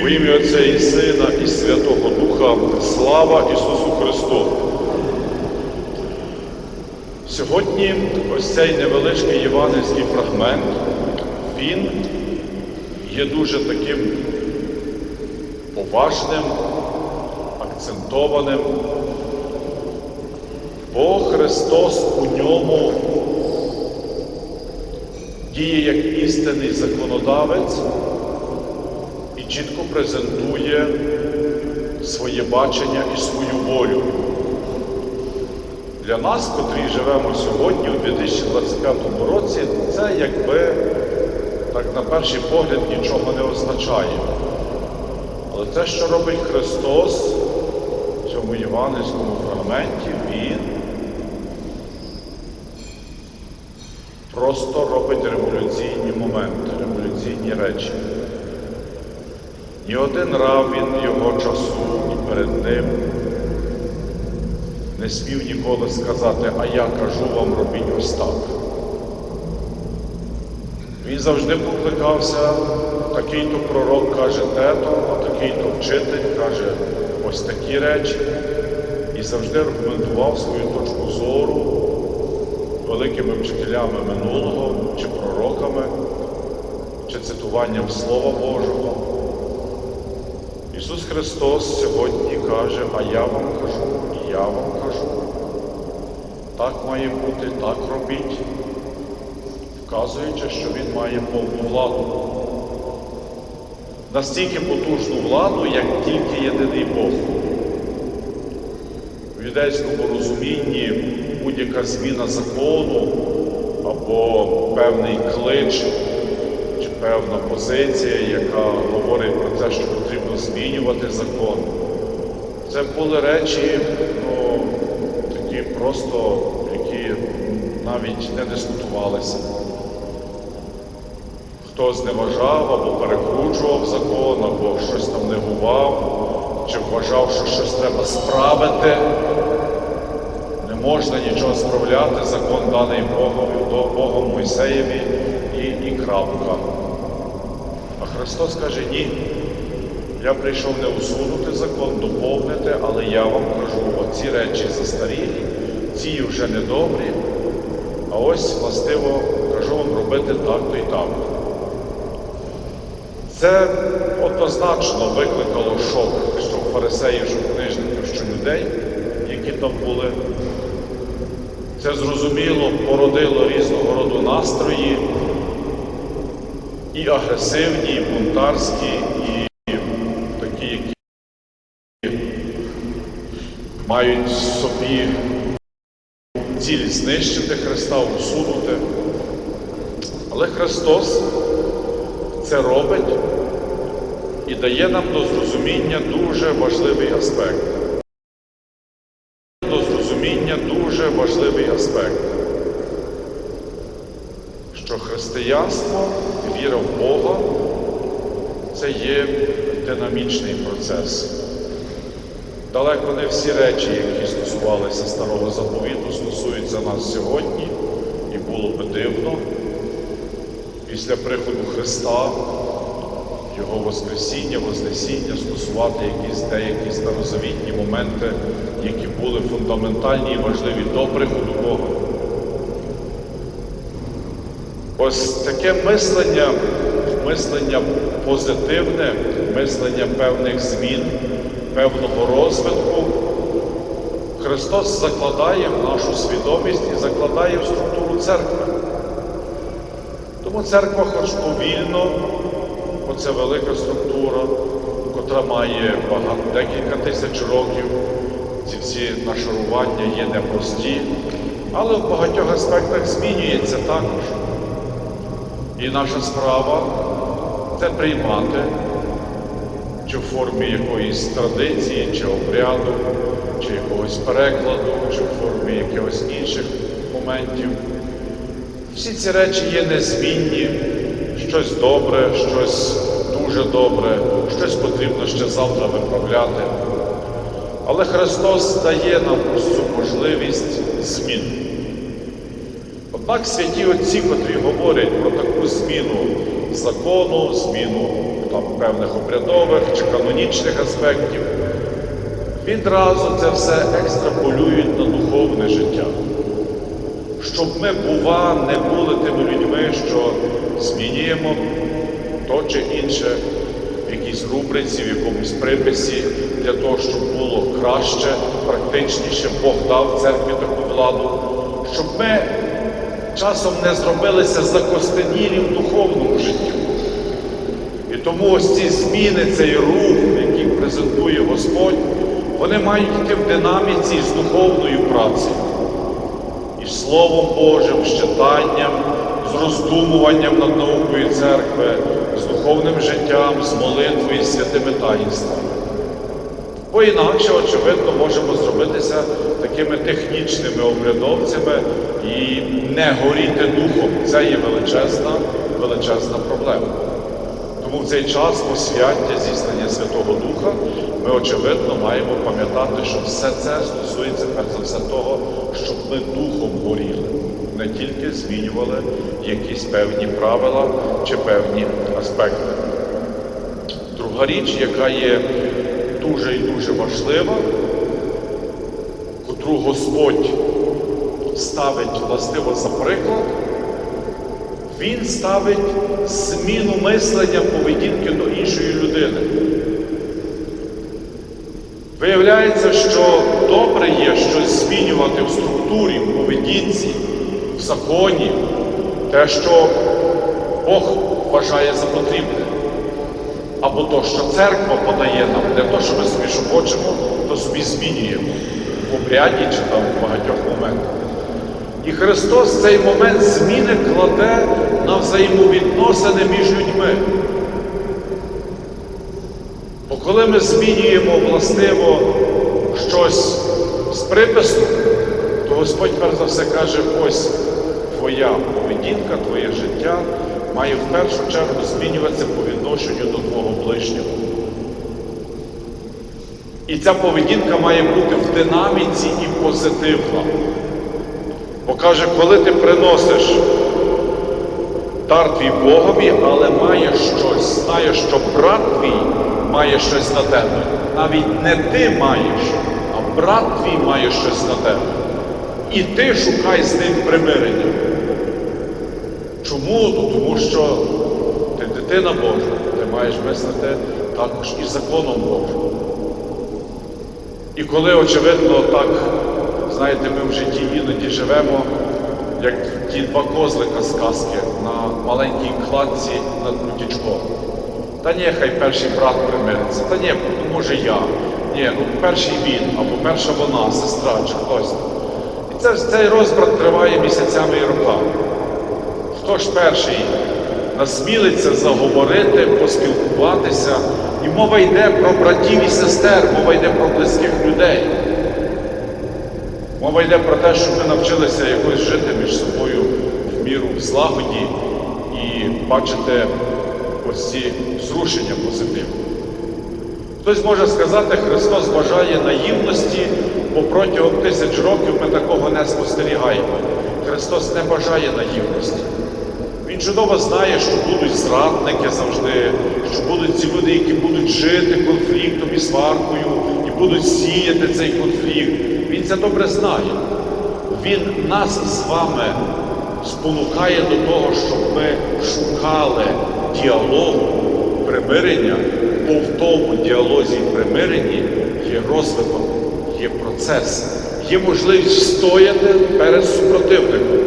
У ім'я Отця і Сина, і Святого Духа, слава Ісусу Христу! Сьогодні ось цей невеличкий євангельський фрагмент, він є дуже таким поважним, акцентованим, бо Христос у ньому діє як істинний законодавець чітко презентує своє бачення і свою волю. Для нас, котрі живемо сьогодні, у 2025 році, це якби так на перший погляд нічого не означає. Але те, що робить Христос в цьому євангельському фрагменті, Він просто робить революційні моменти, революційні речі. Ні один равін його часу, ні перед ним не смів ніколи сказати, а я кажу вам, робіть ось так. Він завжди покликався, такий-то пророк каже те-то, а такий-то вчитель каже ось такі речі. І завжди аргументував свою точку зору великими вчителями минулого, чи пророками, чи цитуванням Слова Божого. Ісус Христос сьогодні каже, а я вам кажу, і я вам кажу. Так має бути, так робіть, вказуючи, що Він має повну владу. Настільки потужну владу, як тільки єдиний Бог. В юдейському розумінні будь-яка зміна закону або певний клич чи певна позиція, яка говорить про те, що потрібно змінювати закон. Це були речі, ну, такі просто, які навіть не дискутувалися. Хто зневажав або перекручував закон, або щось там негував, чи вважав, що щось треба справити. Не можна нічого справляти, закон даний Богом, Богом Мойсеєві і, і крапка. А Христос каже, ні. Я прийшов не усунути закон, доповнити, але я вам кажу, оці речі застарілі, ці вже недобрі, а ось властиво кажу вам робити так-то і так. Це однозначно викликало шок, що фарисеїв, що книжників, що людей, які там були. Це зрозуміло породило різного роду настрої, і агресивні, і бунтарські, і такі, які мають собі ціль знищити Христа, усунути. Але Христос це робить і дає нам до зрозуміння дуже важливий аспект. До зрозуміння дуже важливий аспект, що християнство, віра в Бога це є динамічний процес. Далеко не всі речі, які стосувалися старого заповіту, стосуються нас сьогодні, і було би дивно після приходу Христа, Його Воскресіння, Вознесіння, стосувати якісь деякі старозавітні моменти, які були фундаментальні і важливі до приходу Бога. Ось таке мислення, мислення позитивне, мислення певних змін, певного розвитку. Христос закладає в нашу свідомість і закладає в структуру церкви. Тому церква, хоч повільно, бо це велика структура, котра має багато, декілька тисяч років, ці всі нашарування є непрості, але в багатьох аспектах змінюється також. І наша справа це приймати, чи в формі якоїсь традиції, чи обряду, чи якогось перекладу, чи в формі якихось інших моментів. Всі ці речі є незмінні, щось добре, щось дуже добре, щось потрібно ще завтра виправляти. Але Христос дає нам ось цю можливість змін. Однак святі отці, котрі говорять про таку зміну закону, зміну там, певних обрядових чи канонічних аспектів, відразу це все екстраполюють на духовне життя. Щоб ми, бува, не були тими людьми, що змінюємо то чи інше в якійсь рубриці, в якомусь приписі, для того, щоб було краще, практичніше, Бог дав церкві таку владу, щоб ми часом не зробилися закостенілі в духовному житті. І тому ось ці зміни, цей рух, який презентує Господь, вони мають йти в динаміці з духовною працею, і Словом Божим, з читанням, з роздумуванням над наукою церкви, з духовним життям, з молитвою, з святими таїнствами. Бо інакше, очевидно, можемо зробитися такими технічними обрядовцями і не горіти духом. Це є величезна, величезна проблема. Тому в цей час посвяття здійснення Святого Духа ми, очевидно, маємо пам'ятати, що все це стосується перш за все того, щоб ми духом горіли, не тільки змінювали якісь певні правила чи певні аспекти. Друга річ, яка є дуже і дуже важлива, котру Господь ставить властиво за приклад, Він ставить зміну мислення поведінки до іншої людини. Виявляється, що добре є щось змінювати в структурі, в поведінці, в законі, те, що Бог вважає за потрібне. Або то, що церква подає нам, не то, що ми собі що хочемо, то собі змінюємо в обряді чи там в багатьох моментах. І Христос цей момент зміни кладе на взаємовідносини між людьми. Бо коли ми змінюємо властиво щось з припису, то Господь перш за все каже, ось твоя поведінка, твоє життя має в першу чергу змінюватися по відношенню до твого ближнього. І ця поведінка має бути в динаміці і позитивна. Бо каже, коли ти приносиш дар твій Богові, але маєш щось, знаєш, що брат твій має щось на тебе. Навіть не ти маєш, а брат твій має щось на тебе. І ти шукай з ним примирення. Чому? Ну, Тому що ти дитина Божа, ти маєш мислити також і законом Божим. І коли, очевидно, так, знаєте, ми в житті іноді живемо, як ті два козлика з казки на маленькій кладці над потічком. Та ні, хай перший брат примириться, та ні, ну може я. Ні, ну перший він, або перша вона, сестра чи хтось. І це, цей розбрат триває місяцями і роками. Хто ж перший насмілиться заговорити, поспілкуватися? І мова йде про братів і сестер, мова йде про близьких людей. Мова йде про те, щоб ми навчилися якось жити між собою в міру в злагоді і бачити ось ці зрушення позитивні. Хтось може сказати, Христос бажає наївності, бо протягом тисяч років ми такого не спостерігаємо. Христос не бажає наївності. Він чудово знає, що будуть зрадники завжди, що будуть ці люди, які будуть жити конфліктом і сваркою, і будуть сіяти цей конфлікт. Він це добре знає. Він нас з вами спонукає до того, щоб ми шукали діалогу, примирення, бо в тому діалозі примиренні є розвиток, є процес, є можливість стояти перед супротивником,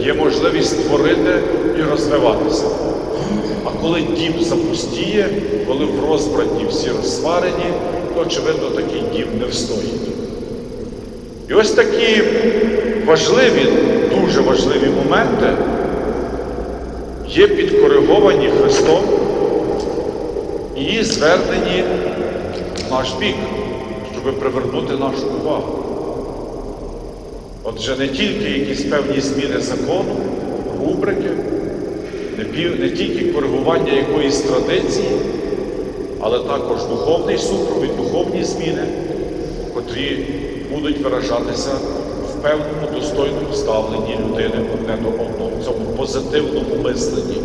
є можливість створити і розвиватися. А коли дім запустіє, коли в розбраті всі розсварені, то очевидно такий дім не встоїть. І ось такі важливі, дуже важливі моменти є підкориговані Христом і звернені в наш бік, щоб привернути нашу увагу. Отже, не тільки якісь певні зміни закону, рубрики, не, тільки коригування якоїсь традиції, але також духовний супровід, духовні зміни, котрі будуть виражатися в певному достойному ставленні людини одне до одного, в цьому позитивному мисленні,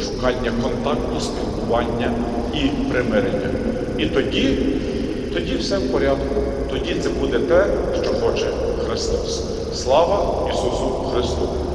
шукання контакту, спілкування і примирення. І тоді, тоді все в порядку. Тоді це буде те, що хоче Христос. Слава Ісусу Христу!